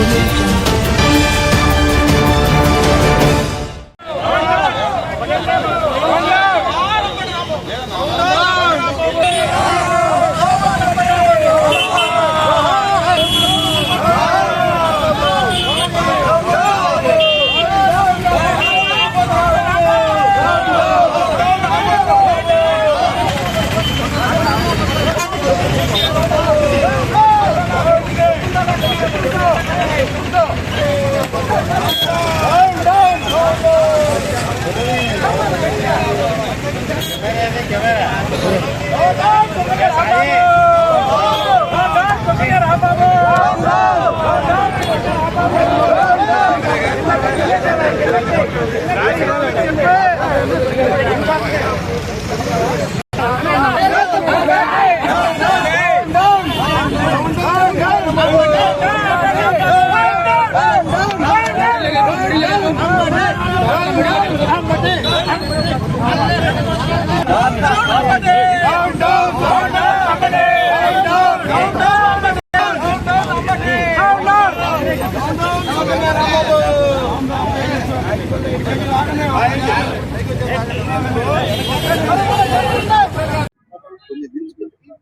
information. Amade! Amade!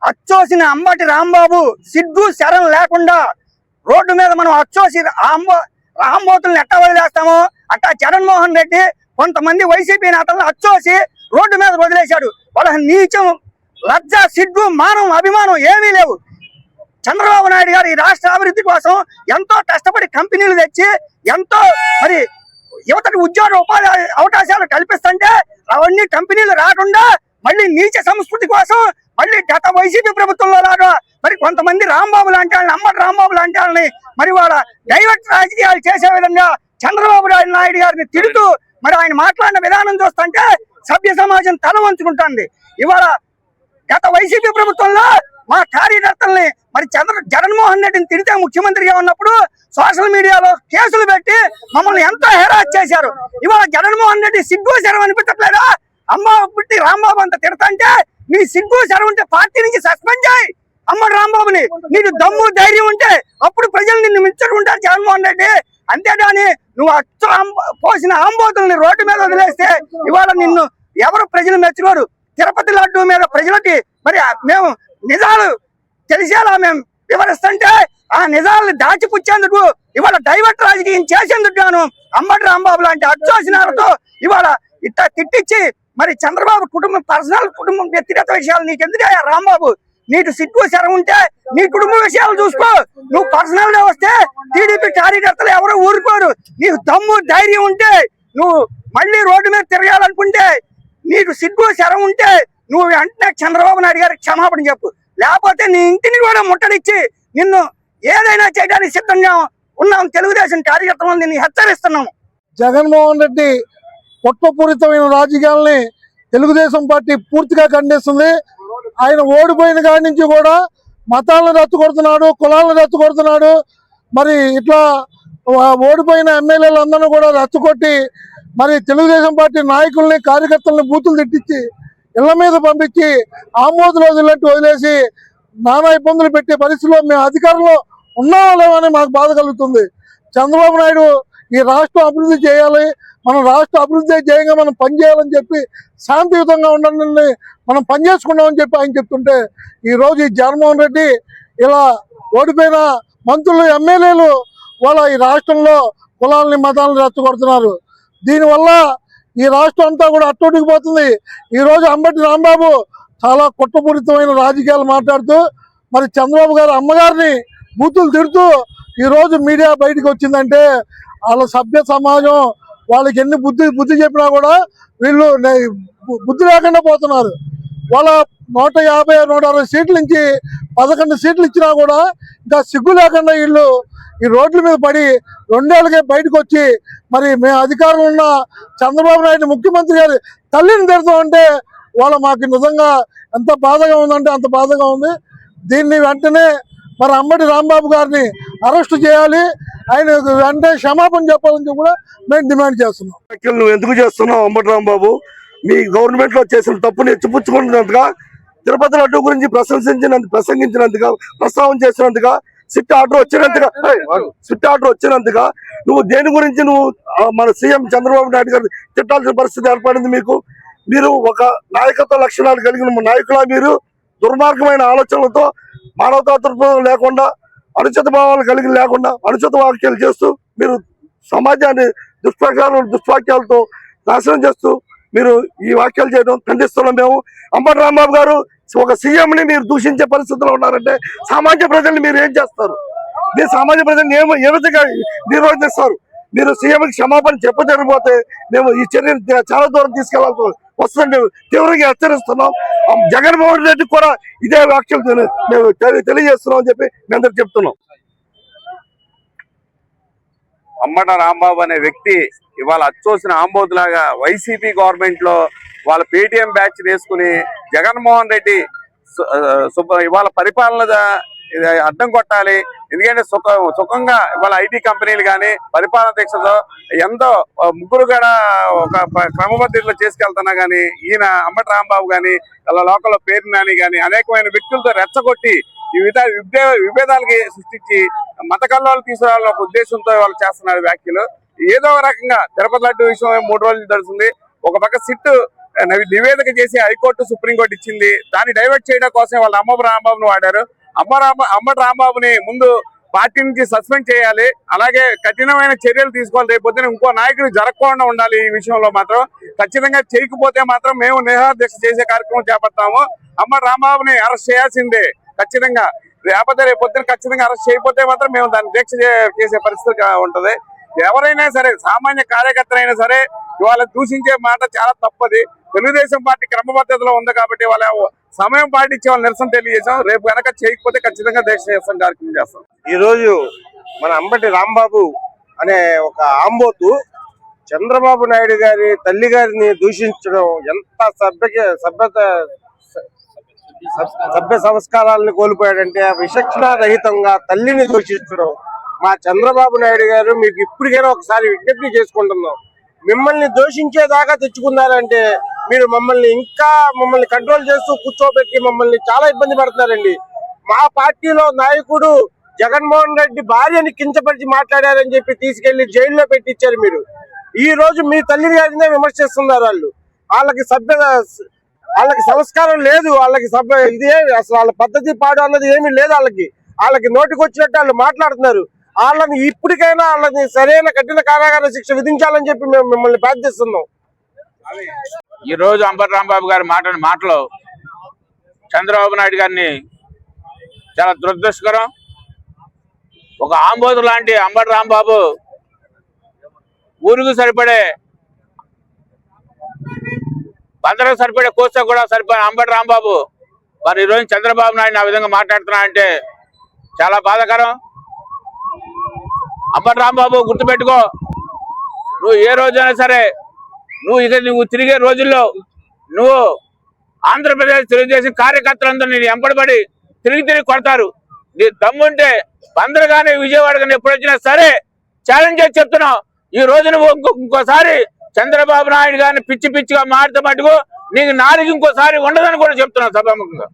అచ్చోసిన Ambati Rambabu సిగ్గు శరం లేకుండా రోడ్డు మీద మనం అచ్చోసి రాంబో రాంబోతుల్ని ఎట్టా వదిలేస్తామో అట్టా జగన్మోహన్ రెడ్డి కొంతమంది వైసీపీ నేతలను అచ్చోసి రోడ్డు మీద వదిలేశాడు. వాళ్ళ నీచం లజ్జ సిగ్గు మానం అభిమానం ఏమీ లేవు. చంద్రబాబు నాయుడు గారు ఈ రాష్ట్ర అభివృద్ధి కోసం ఎంతో కష్టపడి కంపెనీలు తెచ్చి ఎంతో మరి యువతకు ఉద్యోగ ఉపాధి అవకాశాలు కల్పిస్తుంటే అవన్నీ కంపెనీలు రాకుండా మళ్ళీ నీచ సంస్కృతి కోసం మళ్ళీ గత వైసీపీ ప్రభుత్వంలో లాగా మరి కొంతమంది రాంబాబు లాంటి వాళ్ళని అమ్మటి రాంబాబు లాంటి వాళ్ళని మరి వాళ్ళ డైవర్ట్ రాజకీయాలు చేసే విధంగా చంద్రబాబు నాయుడు నాయుడు గారిని తిడుతూ మరి ఆయన మాట్లాడిన విధానం చూస్తుంటే సభ్య సమాజం తల వంచుకుంటుంది ఇవాళ గత వైసీపీ ప్రభుత్వంలో మా కార్యకర్తల్ని మరి చంద్ర జగన్మోహన్ రెడ్డిని తిడితే ముఖ్యమంత్రిగా ఉన్నప్పుడు సోషల్ మీడియాలో కేసులు పెట్టి మమ్మల్ని ఎంతో హెరాస్ చేశారు. ఇవాళ జగన్మోహన్ రెడ్డి సిగ్గు శరం అనిపించట్లేదా? అమ్మ పుట్టి రాంబాబు అంత తిడతంటే నీ సిగ్గు శరం ఉంటే పార్టీ నుంచి సస్పెండ్ చేయి. అమ్మ రాంబాబుని నీకు దమ్ము ధైర్యం ఉంటే అప్పుడు ప్రజలు నిన్ను మించుకుంటారు జగన్మోహన్ రెడ్డి. అంతేగాని నువ్వు అచ్చ పోసిన ఆంబోతుల్ని రోడ్డు మీద వదిలేస్తే ఇవాళ నిన్ను ఎవరు ప్రజలు మెచ్చుకోరు? తిరుపతి లడ్డు మీద ప్రజలకి మరి మేము నిజాలు తెలిసేలా మేము వివరిస్తుంటే ఆ నిజాలను దాచిపుచ్చేందుకు ఇవాళ డైవర్ట్ రాజకీయం చేసేందుకు గాను అంబటి రాంబాబు లాంటి అచ్చోసినాలతో ఇవాళ ఇట్లా తిట్టించి మరి చంద్రబాబు కుటుంబం పర్సనల్ కుటుంబం వ్యక్తిగత విషయాలు నీకు ఎందుకయ్యా రాంబాబు? నీకు సిగ్గు శరం ఉంటే నీ కుటుంబ విషయాలు చూసుకో. నువ్వు పర్సనల్గా వస్తే టీడీపీ కార్యకర్తలు ఎవరు ఊరుకోరు. నీకు దమ్ము ధైర్యం ఉంటే నువ్వు మళ్ళీ రోడ్డు మీద తిరగాలనుకుంటే నీకు సిగ్గు శరం ఉంటే నువ్వు వెంటనే చంద్రబాబు నాయుడు గారికి క్షమాపణ చెప్పు. లేకపోతే నీ ఇంటిని కూడా ముట్టడిచ్చి నిన్ను ఏదైనా చేయడానికి సిద్ధంగా ఉన్నాం. తెలుగుదేశం కార్యకర్తలను దీన్ని హెచ్చరిస్తున్నాము. జగన్మోహన్ రెడ్డి కుట్రపూరితమైన రాజకీయాల్ని తెలుగుదేశం పార్టీ పూర్తిగా ఖండిస్తుంది. ఆయన ఓడిపోయిన కాడి నుంచి కూడా మతాలను రెచ్చగొడుతున్నాడు కులాలను కొడుతున్నాడు మరి ఇట్లా ఓడిపోయిన ఎమ్మెల్యేలందరినీ కూడా రెచ్చగొట్టి మరి తెలుగుదేశం పార్టీ నాయకుల్ని కార్యకర్తల్ని బూతులు తిట్టించి ఇళ్ళ మీద పంపించి ఆమోదులు వదిలినట్టు వదిలేసి నానా ఇబ్బందులు పెట్టే పరిస్థితిలో మేము అధికారంలో ఉన్నామో లేవని మాకు బాధ కలుగుతుంది. చంద్రబాబు నాయుడు ఈ రాష్ట్రం అభివృద్ధి చేయాలి మనం రాష్ట్ర అభివృద్ధి చేయంగా మనం పనిచేయాలని చెప్పి శాంతియుతంగా ఉండాలని మనం పనిచేసుకున్నామని చెప్పి ఆయన చెప్తుంటే ఈరోజు ఈ జగన్మోహన్ రెడ్డి ఇలా ఓడిపోయిన మంత్రులు ఎమ్మెల్యేలు వాళ్ళ ఈ రాష్ట్రంలో కులాలని మతాలను రెచ్చగొడుతున్నారు. దీనివల్ల ఈ రాష్ట్రం అంతా కూడా అట్టుడికి పోతుంది. ఈ అంబటి రాంబాబు చాలా కుట్రపూరితమైన రాజకీయాలు మాట్లాడుతూ మరి చంద్రబాబు గారు అమ్మగారిని బూతులు తిడుతూ ఈరోజు మీడియా బయటకు వచ్చిందంటే వాళ్ళ సభ్య సమాజం వాళ్ళకి ఎన్ని బుద్ధి బుద్ధి చెప్పినా కూడా వీళ్ళు బుద్ధి లేకుండా పోతున్నారు. వాళ్ళ నూట యాభై నూట అరవై సీట్ల నుంచి పదకొండు సీట్లు ఇచ్చినా కూడా ఇంకా సిగ్గు లేకుండా వీళ్ళు ఈ రోడ్ల మీద పడి రెండేళ్ళకే బయటకు వచ్చి మరి మేము అధికారంలో ఉన్న చంద్రబాబు నాయుడు ముఖ్యమంత్రి గారి తల్లిని తిడతామంటే వాళ్ళ మాకు నిజంగా ఎంత బాధగా ఉందంటే అంత బాధగా ఉంది. దీన్ని వెంటనే మరి అంబటి రాంబాబు గారిని అరెస్ట్ చేయాలి. ఆయన వెంటనే క్షమాపణ చెప్పాలని కూడా మేము డిమాండ్ చేస్తున్నాం. వ్యాఖ్యలు నువ్వు ఎందుకు చేస్తున్నావు అంబటి రాంబాబు? మీ గవర్నమెంట్లో చేసిన తప్పుని ఎత్తిపుచ్చుకున్నందుగా తిరుపతి లడ్డు గురించి ప్రశంసించినందుకు ప్రసంగించినందుగా ప్రస్తావన చేసినందుగా సిట్ ఆర్డర్ వచ్చినంతగా ఆగు. సిట్ ఆర్డర్ వచ్చినంతగా నువ్వు దేని గురించి నువ్వు మన సీఎం చంద్రబాబు నాయుడు గారు తిట్టాల్సిన పరిస్థితి ఏర్పడింది మీకు? మీరు ఒక నాయకత్వ లక్షణాలు కలిగిన నాయకుల మీరు దుర్మార్గమైన ఆలోచనలతో మానవతాతృత్వం లేకుండా అనుచిత భావాలు కలిగి లేకుండా అనుచిత వాక్యాలు చేస్తూ మీరు సమాజాన్ని దుష్ప్రచారాలు దుష్వాక్యాలతో నాశనం చేస్తూ మీరు ఈ వాక్యాలు చేయడం ఖండిస్తున్నాం మేము. అంబటి రాంబాబు గారు ఒక సీఎంని మీరు దూషించే పరిస్థితిలో ఉన్నారంటే సామాన్య ప్రజల్ని మీరు ఏం చేస్తారు? మీరు సామాన్య ప్రజల్ని ఏమో ఏ విధంగా నిర్వహిస్తారు మీరు సీఎంకి క్షమాపణ చెప్పజరిగిపోతే మేము ఈ చర్యను చాలా దూరం తీసుకెళ్ళాల్సి వస్తుంటే తీవ్రంగా హెచ్చరిస్తున్నాం. జగన్మోహన్ రెడ్డి కూడా ఇదే వ్యాఖ్యలు మేము తెలియజేస్తున్నాం అని చెప్పి మేము అందరికి చెప్తున్నాం. అమ్మట రాంబాబు అనే వ్యక్తి ఇవాళ అచ్చోసిన ఆంబోతులాగా వైసీపీ గవర్నమెంట్లో వాళ్ళ పేటిఎం బ్యాచ్ వేసుకుని జగన్మోహన్ రెడ్డి సుబ్బ- ఇవాళ పరిపాలన అడ్డం కొట్టాలి ఎందుకంటే సుఖ సుఖంగా ఇవాళ ఐటీ కంపెనీలు కానీ పరిపాలన దీక్షతో ఎంతో ముగ్గురు కూడా ఒక ప- క్రమబద్ధతిలో చేసుకెళ్తున్నా కానీ ఈయన అమ్మటి రాంబాబు కానీ అలా లోకల్లో పేరు నాని కానీ అనేకమైన వ్యక్తులతో రెచ్చగొట్టి వివిధ విభే- విభేదాలకి సృష్టించి మత కల్లోలు తీసుకురావాలని ఒక ఉద్దేశంతో వాళ్ళు చేస్తున్నారు వ్యాఖ్యలు. ఏదో రకంగా తిరుపతి లడ్డు విషయం మూడు రోజులు తెలుస్తుంది ఒక పక్క సిట్ నివేదిక చేసి హైకోర్టు సుప్రీంకోర్టు ఇచ్చింది. దాన్ని డైవర్ట్ చేయడం కోసం వాళ్ళ అమ్మ రాంబాబును వాడారు. అమ్మరామ అమ్మ రాంబాబుని ముందు పార్టీ నుంచి సస్పెండ్ చేయాలి. అలాగే కఠినమైన చర్యలు తీసుకోవాలి. రేపు పొద్దున ఇంకో నాయకుడు జరగకుండా ఉండాలి ఈ విషయంలో మాత్రం. ఖచ్చితంగా చేయకపోతే మాత్రం మేము నిరాదీక్ష చేసే కార్యక్రమం చేపడతాము. అమ్మ రాంబాబుని అరెస్ట్ చేయాల్సిందే ఖచ్చితంగా. లేకపోతే రేపు పొద్దున ఖచ్చితంగా అరెస్ట్ చేయకపోతే మాత్రం మేము దాన్ని దీక్ష చేసే పరిస్థితి ఉంటుంది. ఎవరైనా సరే సామాన్య కార్యకర్తలైనా సరే ఇవాళ దూషించే మాట చాలా తప్పది. తెలుగుదేశం పార్టీ క్రమబద్ధతలో ఉంది కాబట్టి వాళ్ళ సమయం పాటించే వాళ్ళ నిరసన తెలియజేసాం రేపు కనుక చేయకపోతే ఖచ్చితంగా దీక్ష చేస్తాం కార్యక్రమం చేస్తాం. ఈ రోజు మన అంబటి రాంబాబు అనే ఒక ఆంబోతు చంద్రబాబు నాయుడు గారి తల్లి గారిని దూషించడం ఎంత సభ్య సభ్యత సభ్య సంస్కారాలను కోల్పోయాడంటే విచక్షణ రహితంగా తల్లిని దూషించడం మా చంద్రబాబు నాయుడు గారు మీకు ఇప్పటికైనా ఒకసారి విజ్ఞప్తి చేసుకుంటున్నాం. మిమ్మల్ని దోషించేదాకా తెచ్చుకున్నారంటే మీరు మమ్మల్ని ఇంకా మమ్మల్ని కంట్రోల్ చేస్తూ కూర్చోబెట్టి మమ్మల్ని చాలా ఇబ్బంది పడుతున్నారండి. మా పార్టీలో నాయకుడు జగన్మోహన్ రెడ్డి భార్యని కించపరిచి మాట్లాడారని చెప్పి తీసుకెళ్ళి జైల్లో పెట్టించారు మీరు. ఈ రోజు మీ తల్లి గారినే విమర్శిస్తున్నారు వాళ్ళు. వాళ్ళకి సభ్య వాళ్ళకి సంస్కారం లేదు. వాళ్ళకి సభ్య ఇది అసలు వాళ్ళ పద్ధతి పాడు అన్నది ఏమీ లేదు వాళ్ళకి. వాళ్ళకి నోటికి వచ్చినట్టు వాళ్ళు మాట్లాడుతున్నారు. వాళ్ళని ఇప్పటికైనా వాళ్ళని సరైన కఠిన కారాగార శిక్ష విధించాలని చెప్పి మేము మిమ్మల్ని ప్రార్థిస్తున్నాం. ఈ రోజు అంబర్ రాంబాబు గారి మాట్లాడిన మాటలు చంద్రబాబు నాయుడు గారిని చాలా దురదృష్టకరం. ఒక ఆంబోతు లాంటి అంబటి రాంబాబు ఊరికి సరిపడే బందరకు సరిపడే కోసం కూడా సరిపడే అంబటి రాంబాబు మరి ఈరోజు చంద్రబాబు నాయుడు ఆ విధంగా మాట్లాడుతున్నా అంటే చాలా బాధాకరం. అంబటి రాంబాబు గుర్తుపెట్టుకో. నువ్వు ఏ రోజైనా సరే నువ్వు ఇక నువ్వు తిరిగే రోజుల్లో నువ్వు ఆంధ్రప్రదేశ్ తెలుగుదేశం కార్యకర్తలందరూ నేను ఎంపడబడి తిరిగి తిరిగి కొడతారు. నీ దమ్ముంటే బందరు కానీ విజయవాడ కానీ ఎప్పుడు వచ్చినా సరే ఛాలెంజ్ చేసి చెప్తున్నావు ఈ రోజు నువ్వు ఇంకోసారి చంద్రబాబు నాయుడు గారిని పిచ్చి పిచ్చిగా మారితే మటుకు నీకు నాలుగు ఇంకోసారి ఉండదని కూడా చెప్తున్నావు సభాముఖంగా.